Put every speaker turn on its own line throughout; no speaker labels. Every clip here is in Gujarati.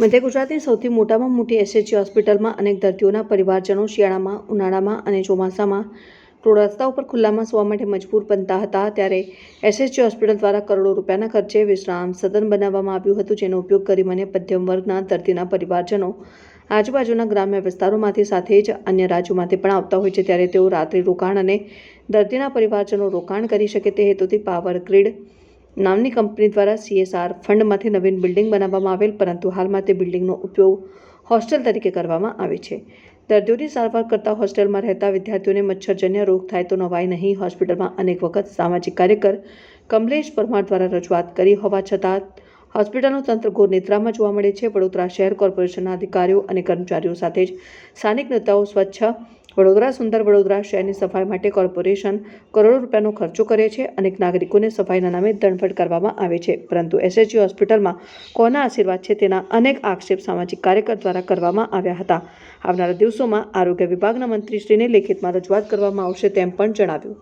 મધ્ય ગુજરાતની સૌથી મોટામાં મોટી એસએચજી હોસ્પિટલમાં અનેક દર્દીઓના પરિવારજનો શિયાળામાં, ઉનાળામાં અને ચોમાસામાં રોડ રસ્તા ઉપર ખુલ્લામાં સુવા માટે મજબૂર બનતા હતા. ત્યારે એસએચજી હોસ્પિટલ દ્વારા કરોડો રૂપિયાના ખર્ચે વિશ્રામ સદન બનાવવામાં આવ્યું હતું, જેનો ઉપયોગ કરીને મધ્યમ વર્ગના દર્દીના પરિવારજનો આજુબાજુના ગ્રામ્ય વિસ્તારોમાંથી સાથે જ અન્ય રાજ્યોમાંથી પણ આવતા હોય છે. ત્યારે તેઓ રાત્રિ રોકાણ અને દર્દીના પરિવારજનો રોકાણ કરી શકે તે હેતુથી પાવર ગ્રીડ નામની કંપની દ્વારા સીએસઆર ફંડમાંથી નવીન બિલ્ડિંગ બનાવવામાં આવેલ, પરંતુ હાલમાં તે બિલ્ડિંગનો ઉપયોગ હોસ્ટેલ તરીકે કરવામાં આવે છે. દર્દીઓની સારવાર કરતા હોસ્ટેલમાં રહેતા વિદ્યાર્થીઓને મચ્છરજન્ય રોગ થાય તો નવાઈ નહીં. હોસ્પિટલમાં અનેક વખત સામાજિક કાર્યકર કમલેશ પરમાર દ્વારા રજૂઆત કરી હોવા છતાં હોસ્પિટલનું તંત્ર ઘોર નિદ્રામાં જોવા મળે છે. વડોદરા શહેર કોર્પોરેશનના અધિકારીઓ અને કર્મચારીઓ સાથે જ સ્થાનિક નેતાઓ સ્વચ્છ વડોદરા, સુંદર વડોદરા શહેરની સફાઈ માટે કોર્પોરેશન કરોડો રૂપિયાનો ખર્ચો કરે છે અનેક નાગરિકોને સફાઈના નામે દંડફટ કરવામાં આવે છે. પરંતુ એસએચજી હોસ્પિટલમાં કોના આશીર્વાદ છે તેના અનેક આક્ષેપ સામાજિક કાર્યકર દ્વારા કરવામાં આવ્યા હતા. આવનારા દિવસોમાં આરોગ્ય વિભાગના મંત્રીશ્રીને લેખિતમાં રજૂઆત કરવામાં આવશે તેમ પણ જણાવ્યું.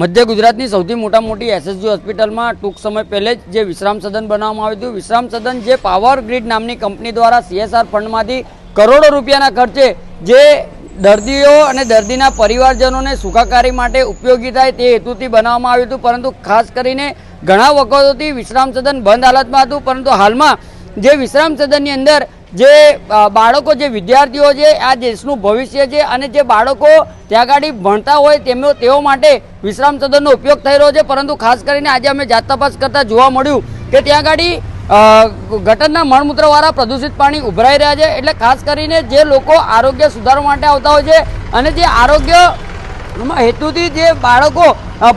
મધ્ય ગુજરાતની સૌથી મોટા મોટી એસએસજી હોસ્પિટલમાં ટૂંક સમય પહેલે જ જે વિશ્રામ સદન બનાવવામાં આવ્યું હતું. વિશ્રામ સદન જે પાવર ગ્રીડ નામની કંપની દ્વારા સીએસઆર ફંડમાંથી કરોડો રૂપિયાના ખર્ચે જે દર્દીઓ અને દર્દીના પરિવારજનોને સુખાકારી માટે ઉપયોગી થાય તે હેતુથી બનાવવામાં આવ્યું હતું. પરંતુ ખાસ કરીને ઘણા વખતોથી વિશ્રામ સદન બંધ હાલતમાં હતું. પરંતુ હાલમાં જે વિશ્રામ સદનની અંદર જે બાળકો જે વિદ્યાર્થીઓ છે, આ દેશનું ભવિષ્ય છે અને જે બાળકો ત્યાં આગળ ભણતા હોય તેમનો, તેઓ માટે વિશ્રામ સદનનો ઉપયોગ થઈ રહ્યો છે. પરંતુ ખાસ કરીને આજે અમે જાત તપાસ કરતાં જોવા મળ્યું કે ત્યાં આગળ ગટરના મળમૂત્રવાળા પ્રદૂષિત પાણી ઉભરાઈ રહ્યા છે. એટલે ખાસ કરીને જે લોકો આરોગ્ય સુધારવા માટે આવતા હોય છે અને જે આરોગ્ય હેતુથી જે બાળકો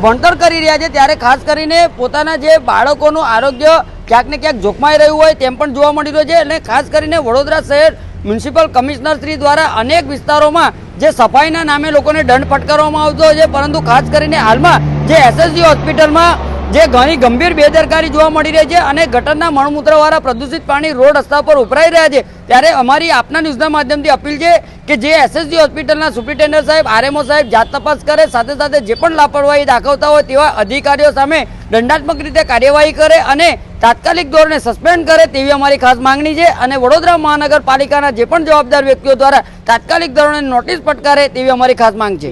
ભણતર કરી રહ્યા છે, ત્યારે ખાસ કરીને પોતાના જે બાળકોનું આરોગ્ય ક્યાંક ને ક્યાંક જોખમાઈ રહ્યું હોય તેમ પણ જોવા મળી રહ્યું છે. અને ખાસ કરીને વડોદરા શહેર મ્યુનિસિપલ કમિશનર શ્રી દ્વારા અનેક વિસ્તારોમાં જે સફાઈના નામે લોકોને દંડ ફટકારવામાં આવતો હોય છે. પરંતુ ખાસ કરીને હાલમાં જે એસએસજી હોસ્પિટલમાં જે ઘણી ગંભીર બેદરકારી જોવા મળી રહી છે અને ગટરના મળમૂત્રવાળા પ્રદૂષિત પાણી રોડ રસ્તા પર ઉભરાઈ રહ્યા છે. ત્યારે અમારી આપના ન્યૂઝના માધ્યમથી અપીલ છે કે જે એસએસજી હોસ્પિટલના સુપ્રિન્ટેન્ડન્ટ સાહેબ, આરએમઓ સાહેબ જાત તપાસ કરે, સાથે સાથે જે પણ લાપરવાહી દાખવતા હોય તેવા અધિકારીઓ સામે દંડાત્મક રીતે કાર્યવાહી કરે અને તાત્કાલિક ધોરણે સસ્પેન્ડ કરે તેવી અમારી ખાસ માંગણી છે. અને વડોદરા મહાનગરપાલિકાના જે પણ જવાબદાર વ્યક્તિઓ દ્વારા તાત્કાલિક ધોરણે નોટિસ ફટકારે તેવી અમારી ખાસ માંગ
છે.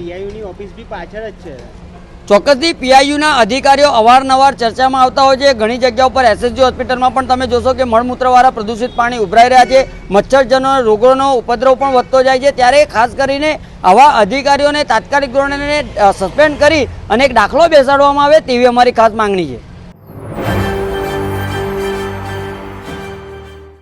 ચોક્કસથી પીઆઈયુના અધિકારીઓ અવારનવાર ચર્ચામાં આવતા હોય છે. ઘણી જગ્યાઓ પર એસએસજી હોસ્પિટલમાં પણ તમે જોશો કે મળમૂત્રવાળા પ્રદૂષિત પાણી ઉભરાઈ રહ્યા છે. મચ્છરજનો રોગોનો ઉપદ્રવ પણ વધતો જાય છે. ત્યારે ખાસ કરીને આવા અધિકારીઓને તાત્કાલિક ધોરણે સસ્પેન્ડ કરી અને એક દાખલો બેસાડવામાં આવે તેવી અમારી ખાસ માંગણી છે.